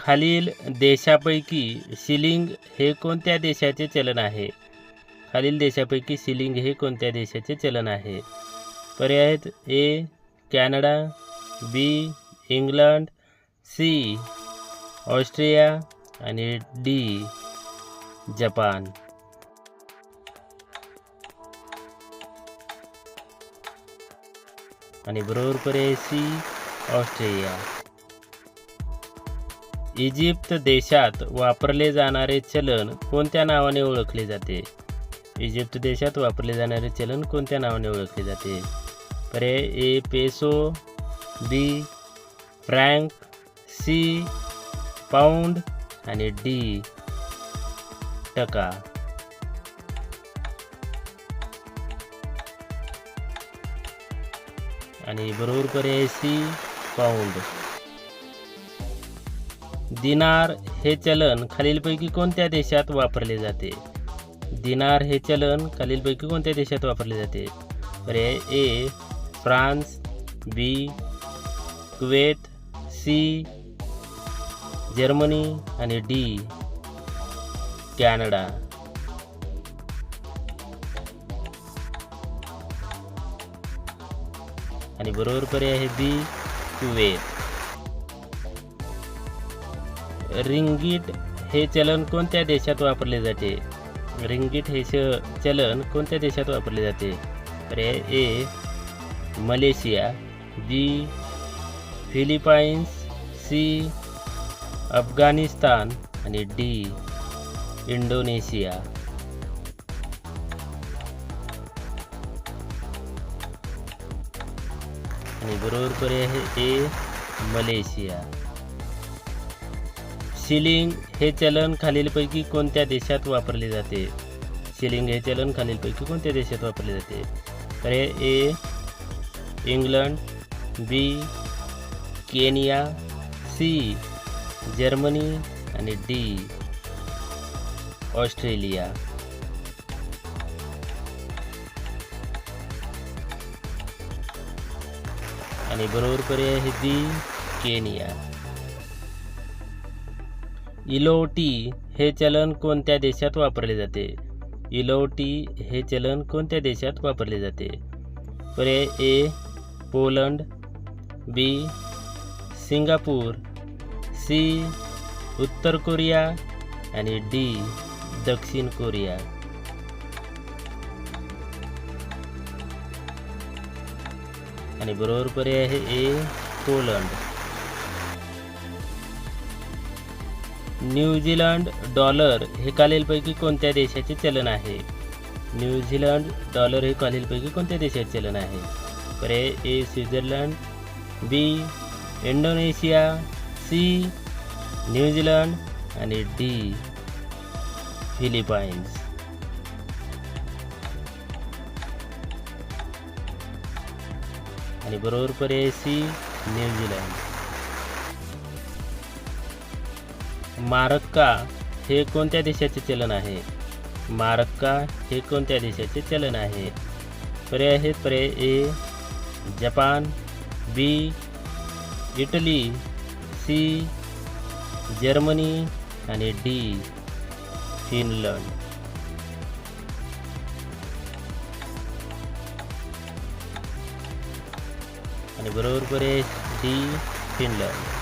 खालील देशापैकी सिलिंग हे कोणत्या देशाचे चलन आहे? खालील देशापैकी सिलिंग हे कोणत्या देशाचे चलन आहे? पर्याय आहेत A Canada B England C Austria आणि डी जपान. आणि बरोबर पर्याय सी ऑस्ट्रेलिया इजिप्त देशात वापरले जाणारे चलन कोणत्या नावाने ओळखले जाते? इजिप्त देशात वापरले जाणारे चलन कोणत्या नावाने ओळखले जाते? पर्याय A peso B franc C pound आणि डी टका. आणि बरोबर पर्याय सी पाऊंड. दिनार हे चलन खालीलपैकी कोणत्या देशात वापरले जाते? दिनार हे चलन खालीलपैकी कोणत्या देशात वापरले जाते? पर्याय A France B Kuwait C Germany आणि डी कॅनडा. आणि बरोबर पर्याय आहे बी कुवेत. रिंगीट हे चलन कोणत्या देशात वापरले जाते? रिंगीट हे श चलन कोणत्या देशात वापरले जाते? पर्याय A Malaysia B Philippines C Afghanistan आणि डी इंडोनेशिया. आणि बरोबर पर्याय आहे ए मलेशिया. शिलिंग हे चलन खालीलपैकी कोणत्या देशात वापरले जाते? शिलिंग हे चलन खालीलपैकी कोणत्या देशात वापरले जाते? पर्याय A England B Kenya C Germany आणि डी ऑस्ट्रेलिया. आणि बरोबर पर्याय आहे दी केनिया. इलोटी हे चलन कोणत्या देशात वापरले जाते? इलोटी हे चलन कोणत्या देशात वापरले जाते? पर्याय A Poland B Singapore C उत्तर कोरिया आणि डी दक्षिण कोरिया. आणि बरोबर पर्याय आहे ए पोलंड. न्यूझीलंड डॉलर हे खालीलपैकी कोणत्या देशाचे चलन आहे? न्यूझीलंड डॉलर हे खालीलपैकी कोणत्या देशाचे चलन आहे? पर्याय A Switzerland B Indonesia C New Zealand आणि डी फिलिपाईन्स. आणि बरोबर पर्याय सी न्यूझीलंड मारक्का हे कोणत्या देशाचे चलन आहे? मारक्का हे कोणत्या देशाचे चलन आहे? पर्याय आहेत पर्याय A Japan B Italy C Germany आणि डी फिनलंड. आणि बरोबर पर्याय डी फिनलंड.